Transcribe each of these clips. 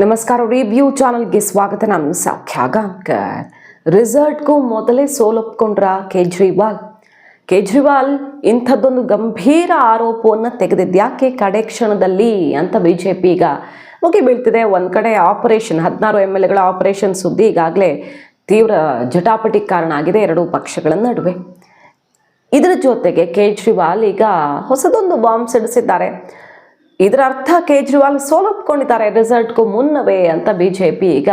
ನಮಸ್ಕಾರ ರಿವ್ಯೂ ಚಾನಲ್ಗೆ ಸ್ವಾಗತ. ನಾನು ಸೌಖ್ಯ ಗಾಂಕರ್ ರಿಸಲ್ಟ್ಗೂ ಮೊದಲೇ ಸೋಲೊಪ್ಕೊಂಡ್ರ ಕೇಜ್ರಿವಾಲ್. ಕೇಜ್ರಿವಾಲ್ ಇಂಥದ್ದೊಂದು ಗಂಭೀರ ಆರೋಪವನ್ನು ತೆಗೆದಿದ್ದು ಯಾಕೆ ಕಡೆ ಕ್ಷಣದಲ್ಲಿ ಅಂತ ಬಿ ಜೆ ಪಿ ಈಗ ಮುಗಿ ಬೀಳ್ತಿದೆ. ಒಂದು ಕಡೆ ಆಪರೇಷನ್ ಹದಿನಾರು ಎಂ ಎಲ್ ಎಗಳ ಆಪರೇಷನ್ ಸುದ್ದಿ ಈಗಾಗಲೇ ತೀವ್ರ ಜಟಾಪಟಿ ಕಾರಣ ಆಗಿದೆ ಎರಡೂ ಪಕ್ಷಗಳ ನಡುವೆ. ಇದರ ಜೊತೆಗೆ ಕೇಜ್ರಿವಾಲ್ ಈಗ ಹೊಸದೊಂದು ಬಾಂಬ್ ಸಿಡಿಸಿದ್ದಾರೆ ಇದರ ಅರ್ಥ ಕೇಜ್ರಿವಾಲ್ ಸೋಲೊಪ್ಕೊಂಡಿದ್ದಾರೆ. ರಿಸಲ್ಟ್ಗೂ ಮುನ್ನವೇ ಅಂತ ಬಿ ಜೆ ಪಿ ಈಗ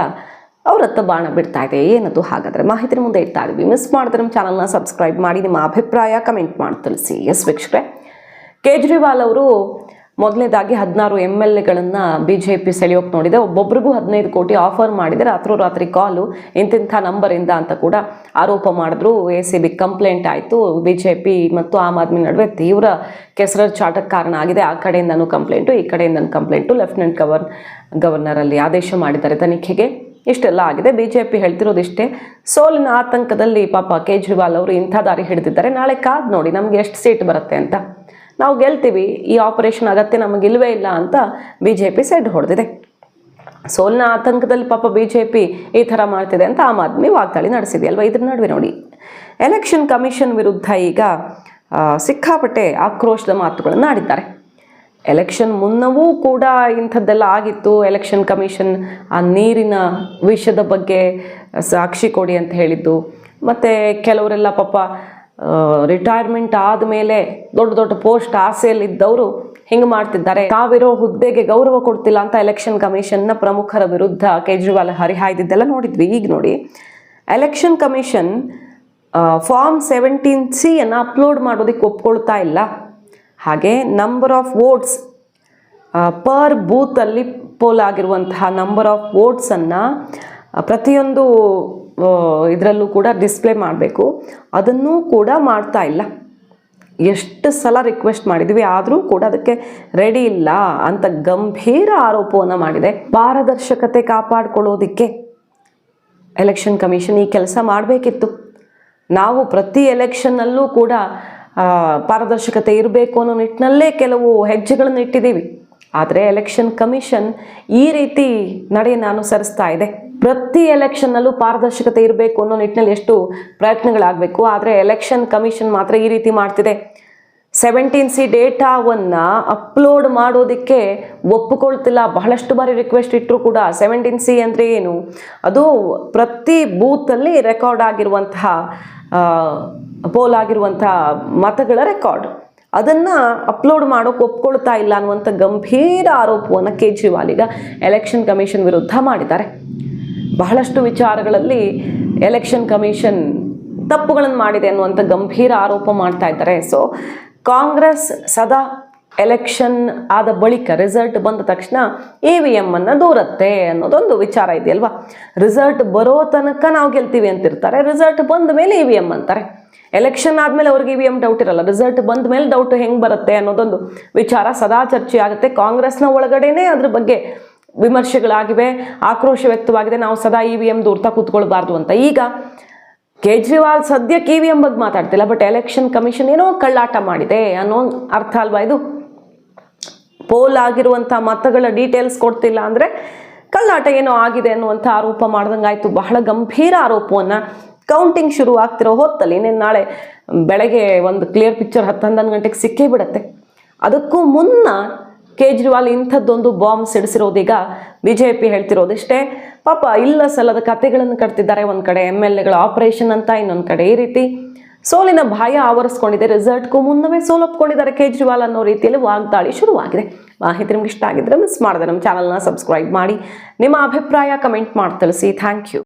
ಅವರತ್ತ ಬಾಣ ಬಿಡ್ತಾ ಇದೆ. ಏನದು ಹಾಗಾದರೆ? ಮಾಹಿತಿ ಮುಂದೆ ಇಡ್ತಾ ಇದ್ವಿ. ಮಿಸ್ ಮಾಡಿದ್ರೆ ನಮ್ಮ ಚಾನಲ್ನ ಸಬ್ಸ್ಕ್ರೈಬ್ ಮಾಡಿ, ನಿಮ್ಮ ಅಭಿಪ್ರಾಯ ಕಮೆಂಟ್ ಮಾಡಿ ತಿಳಿಸಿ. ಎಸ್ ವೀಕ್ಷಕರೇ. ಕೇಜ್ರಿವಾಲ್ ಅವರು ಮೊದಲನೇದಾಗಿ ಹದಿನಾರು ಎಂ ಎಲ್ ಎಗಳನ್ನು ಬಿ ಜೆ ಪಿ ಸೆಳೆಯೋಕೆ ನೋಡಿದೆ. ಒಬ್ಬೊಬ್ರಿಗೂ ಹದಿನೈದು ಕೋಟಿ ಆಫರ್ ಮಾಡಿದೆ ರಾತ್ರೋರಾತ್ರಿ ಕಾಲು ಇಂತಿಂಥ ನಂಬರಿಂದ ಅಂತ ಕೂಡ ಆರೋಪ ಮಾಡಿದ್ರು. ಎ ಸಿ ಬಿ ಕಂಪ್ಲೇಂಟ್ ಆಯಿತು. ಬಿ ಜೆ ಪಿ ಮತ್ತು ಆಮ್ ಆದ್ಮಿ ನಡುವೆ ತೀವ್ರ ಕೆಸರ ಚಾಟಕ್ಕೆ ಕಾರಣ ಆಗಿದೆ. ಆ ಕಡೆಯಿಂದನೂ ಕಂಪ್ಲೇಂಟು, ಈ ಕಡೆಯಿಂದನೂ ಕಂಪ್ಲೇಂಟು. ಲೆಫ್ಟಿನೆಂಟ್ ಗವರ್, ಗವರ್ನರಲ್ಲಿ ಆದೇಶ ಮಾಡಿದ್ದಾರೆ ತನಿಖೆಗೆ. ಇಷ್ಟೆಲ್ಲ ಆಗಿದೆ. ಬಿ ಜೆ ಪಿ ಹೇಳ್ತಿರೋದಿಷ್ಟೇ. ಸೋಲಿನ ಆತಂಕದಲ್ಲಿ ಪಾಪ ಕೇಜ್ರಿವಾಲ್ ಅವರು ಇಂಥ ದಾರಿ ಹಿಡಿದಿದ್ದಾರೆ. ನಾಳೆ ಕಾದ್ ನೋಡಿ ನಮಗೆ ಎಷ್ಟು ಸೀಟ್ ಬರುತ್ತೆ ಅಂತ. ನಾವು ಗೆಲ್ತೀವಿ, ಈ ಆಪರೇಷನ್ ಅಗತ್ಯ ಇಲ್ಲವೇ ಇಲ್ಲ ಅಂತ ಬಿ ಜೆ ಪಿ ಸೆಡ್ ಹೊಡೆದಿದೆ. ಸೋಲಿನ ಆತಂಕದಲ್ಲಿ ಪಾಪ ಬಿ ಜೆ ಪಿ ಈ ಥರ ಮಾಡ್ತಿದೆ ಅಂತ ಆಮ್ ಆದ್ಮಿ ವಾಗ್ದಾಳಿ ನಡೆಸಿದೆ ಅಲ್ವಾ ಇದ್ರ ನಡುವೆ ನೋಡಿ. ಎಲೆಕ್ಷನ್ ಕಮಿಷನ್ ವಿರುದ್ಧ ಈಗ ಸಿಕ್ಕಾಪಟ್ಟೆ ಆಕ್ರೋಶದ ಮಾತುಗಳನ್ನು ಆಡಿದ್ದಾರೆ. ಎಲೆಕ್ಷನ್ ಮುನ್ನವೂ ಕೂಡ ಇಂಥದ್ದೆಲ್ಲ ಆಗಿತ್ತು. ಎಲೆಕ್ಷನ್ ಕಮಿಷನ್ ಆ ನೀರಿನ ವಿಷಯದ ಬಗ್ಗೆ ಸಾಕ್ಷಿ ಕೊಡಿ ಅಂತ ಹೇಳಿದ್ದು. ಮತ್ತು ಕೆಲವರೆಲ್ಲ ಪಾಪ ರಿಟೈರ್ಮೆಂಟ್ ಆದಮೇಲೆ ದೊಡ್ಡ ದೊಡ್ಡ ಪೋಸ್ಟ್ ಆಸೆಯಲ್ಲಿದ್ದವರು ಹಿಂಗೆ ಮಾಡ್ತಿದ್ದಾರೆ. ತಾವಿರೋ ಹುದ್ದೆಗೆ ಗೌರವ ಕೊಡ್ತಿಲ್ಲ ಅಂತ ಎಲೆಕ್ಷನ್ ಕಮಿಷನ್ನ ಪ್ರಮುಖರ ವಿರುದ್ಧ ಕೇಜ್ರಿವಾಲ್ ಹರಿಹಾಯ್ದಿದ್ದೆಲ್ಲ ನೋಡಿದ್ವಿ. ಈಗ ನೋಡಿ election commission form seventeen C ಅನ್ನು ಅಪ್ಲೋಡ್ ಮಾಡೋದಕ್ಕೆ ಒಪ್ಕೊಳ್ತಾ ಇಲ್ಲ. ಹಾಗೆ ನಂಬರ್ ಆಫ್ ವೋಟ್ಸ್ ಪರ್ ಬೂತಲ್ಲಿ ಪೋಲ್ ಆಗಿರುವಂತಹ ನಂಬರ್ ಆಫ್ ವೋಟ್ಸನ್ನು ಪ್ರತಿಯೊಂದು ಇದರಲ್ಲೂ ಕೂಡ ಡಿಸ್ಪ್ಲೇ ಮಾಡಬೇಕು. ಅದನ್ನೂ ಕೂಡ ಮಾಡ್ತಾ ಇಲ್ಲ. ಎಷ್ಟು ಸಲ ರಿಕ್ವೆಸ್ಟ್ ಮಾಡಿದ್ವಿ, ಆದರೂ ಕೂಡ ಅದಕ್ಕೆ ರೆಡಿ ಇಲ್ಲ ಅಂತ ಗಂಭೀರ ಆರೋಪವನ್ನು ಮಾಡಿದೆ. ಪಾರದರ್ಶಕತೆ ಕಾಪಾಡಿಕೊಳ್ಳೋದಕ್ಕೆ ಎಲೆಕ್ಷನ್ ಕಮಿಷನ್ ಈ ಕೆಲಸ ಮಾಡಬೇಕಿತ್ತು. ನಾವು ಪ್ರತಿ ಎಲೆಕ್ಷನ್ನಲ್ಲೂ ಕೂಡ ಪಾರದರ್ಶಕತೆ ಇರಬೇಕು ಅನ್ನೋ ನಿಟ್ಟಿನಲ್ಲೇ ಕೆಲವು ಹೆಜ್ಜೆಗಳನ್ನು ಇಟ್ಟಿದ್ದೀವಿ. ಆದರೆ ಎಲೆಕ್ಷನ್ ಕಮಿಷನ್ ಈ ರೀತಿ ನಡೆಯನ್ನು ಅನುಸರಿಸ್ತಾ ಇದೆ. ಪ್ರತಿ ಎಲೆಕ್ಷನ್ನಲ್ಲೂ ಪಾರದರ್ಶಕತೆ ಇರಬೇಕು ಅನ್ನೋ ನಿಟ್ಟಿನಲ್ಲಿ ಎಷ್ಟು ಪ್ರಯತ್ನಗಳಾಗಬೇಕು. ಆದರೆ ಎಲೆಕ್ಷನ್ ಕಮಿಷನ್ ಮಾತ್ರ ಈ ರೀತಿ ಮಾಡ್ತಿದೆ. ಸೆವೆಂಟೀನ್ ಸಿ ಡೇಟಾವನ್ನು ಅಪ್ಲೋಡ್ ಮಾಡೋದಕ್ಕೆ ಒಪ್ಪಿಕೊಳ್ತಿಲ್ಲ. ಬಹಳಷ್ಟು ಬಾರಿ ರಿಕ್ವೆಸ್ಟ್ ಇಟ್ಟರು ಕೂಡ ಸೆವೆಂಟೀನ್ ಸಿ ಅಂದರೆ ಏನು? ಅದು ಪ್ರತಿ ಬೂತಲ್ಲಿ ರೆಕಾರ್ಡ್ ಆಗಿರುವಂತಹ ಪೋಲ್ ಆಗಿರುವಂತಹ ಮತಗಳ ರೆಕಾರ್ಡ್ ಅದನ್ನು ಅಪ್ಲೋಡ್ ಮಾಡೋಕೆ ಒಪ್ಕೊಳ್ತಾ ಇಲ್ಲ ಅನ್ನುವಂಥ ಗಂಭೀರ ಆರೋಪವನ್ನು ಕೇಜ್ರಿವಾಲ್ ಈಗ ಎಲೆಕ್ಷನ್ ಕಮಿಷನ್ ವಿರುದ್ಧ ಮಾಡಿದ್ದಾರೆ. ಬಹಳಷ್ಟು ವಿಚಾರಗಳಲ್ಲಿ ಎಲೆಕ್ಷನ್ ಕಮಿಷನ್ ತಪ್ಪುಗಳನ್ನು ಮಾಡಿದೆ ಅನ್ನುವಂಥ ಗಂಭೀರ ಆರೋಪ ಮಾಡ್ತಾ ಇದ್ದಾರೆ. ಸೊ ಕಾಂಗ್ರೆಸ್ ಸದಾ ಎಲೆಕ್ಷನ್ ಆದ ಬಳಿಕ ರಿಸಲ್ಟ್ ಬಂದ ತಕ್ಷಣ ಇ ವಿ ಎಮ್ಮನ್ನು ದೂರತ್ತೆ ಅನ್ನೋದೊಂದು ವಿಚಾರ ಇದೆಯಲ್ವಾ? ರಿಸಲ್ಟ್ ಬರೋ ತನಕ ನಾವು ಗೆಲ್ತೀವಿ ಅಂತಿರ್ತಾರೆ, ರಿಸಲ್ಟ್ ಬಂದ ಮೇಲೆ ಇ ವಿ ಎಂ ಅಂತಾರೆ. ಎಲೆಕ್ಷನ್ ಆದಮೇಲೆ ಅವ್ರಿಗೆ ಇ ವಿ ಎಂ ಡೌಟ್ ಇರಲ್ಲ, ರಿಸಲ್ಟ್ ಬಂದ ಮೇಲೆ ಡೌಟ್ ಹೆಂಗೆ ಬರುತ್ತೆ ಅನ್ನೋದೊಂದು ವಿಚಾರ ಸದಾ ಚರ್ಚೆ ಆಗುತ್ತೆ ಕಾಂಗ್ರೆಸ್ನ ಒಳಗಡೆನೇ ಅದ್ರ ಬಗ್ಗೆ ವಿಮರ್ಶೆಗಳಾಗಿವೆ, ಆಕ್ರೋಶ ವ್ಯಕ್ತವಾಗಿದೆ, ನಾವು ಸದಾ ಇ ವಿ ಎಂ ದೂರ್ತಾ ಕೂತ್ಕೊಳ್ಬಾರ್ದು ಅಂತ. ಈಗ ಕೇಜ್ರಿವಾಲ್ ಸದ್ಯಕ್ಕೆ ಇ ವಿ ಎಂ ಬಗ್ಗೆ ಮಾತಾಡ್ತಿಲ್ಲ ಬಟ್ ಎಲೆಕ್ಷನ್ ಕಮಿಷನ್ ಏನೋ ಕಳ್ಳಾಟ ಮಾಡಿದೆ ಅನ್ನೋ ಅರ್ಥ ಅಲ್ವಾ ಇದು? ಪೋಲ್ ಆಗಿರುವಂಥ ಮತಗಳ ಡೀಟೇಲ್ಸ್ ಕೊಡ್ತಿಲ್ಲ ಅಂದರೆ ಕಳ್ಳಾಟ ಏನೋ ಆಗಿದೆ ಅನ್ನುವಂಥ ಆರೋಪ ಮಾಡ್ದಂಗಾಯ್ತು. ಬಹಳ ಗಂಭೀರ ಆರೋಪವನ್ನು ಕೌಂಟಿಂಗ್ ಶುರು ಆಗ್ತಿರೋ ಹೊತ್ತಲ್ಲಿ ಇನ್ನೇನು ನಾಳೆ ಬೆಳಗ್ಗೆ ಒಂದು ಕ್ಲಿಯರ್ ಪಿಕ್ಚರ್ ಹತ್ತು ಹನ್ನೊಂದು ಗಂಟೆಗೆ ಸಿಕ್ಕೇ ಬಿಡುತ್ತೆ. ಅದಕ್ಕೂ ಮುನ್ನ ಕೇಜ್ರಿವಾಲ್ ಇಂಥದ್ದೊಂದು ಬಾಂಬ್ ಸಿಡಿಸಿರೋದೀಗ ಬಿ ಜೆ ಹೇಳ್ತಿರೋದಿಷ್ಟೇ. ಪಾಪ ಇಲ್ಲ ಸಲ್ಲದ ಕತೆಗಳನ್ನು ಕಟ್ತಿದ್ದಾರೆ ಒಂದು ಕಡೆ ಎಂ ಎಲ್ ಎಗಳ ಆಪರೇಷನ್ ಅಂತ, ಇನ್ನೊಂದು ಕಡೆ ಈ ರೀತಿ. ಸೋಲಿನ ಭಯ ಆವರಿಸ್ಕೊಂಡಿದೆ, ರಿಸಲ್ಟ್ಗೂ ಮುನ್ನವೇ ಸೋಲೊಪ್ಕೊಂಡಿದ್ದಾರೆ ಕೇಜ್ರಿವಾಲ್ ಅನ್ನೋ ರೀತಿಯಲ್ಲಿ ವಾಗ್ದಾಳಿ ಶುರುವಾಗಿದೆ. ಮಾಹಿತಿ ನಿಮ್ಗೆ ಇಷ್ಟ ಆಗಿದ್ರೆ ಮಿಸ್ ಮಾಡಿದೆ ನಮ್ಮ ಚಾನಲ್ನ ಸಬ್ಸ್ಕ್ರೈಬ್ ಮಾಡಿ. ನಿಮ್ಮ ಅಭಿಪ್ರಾಯ ಕಮೆಂಟ್ ಮಾಡಿ ತಿಳಿಸಿ. Thank you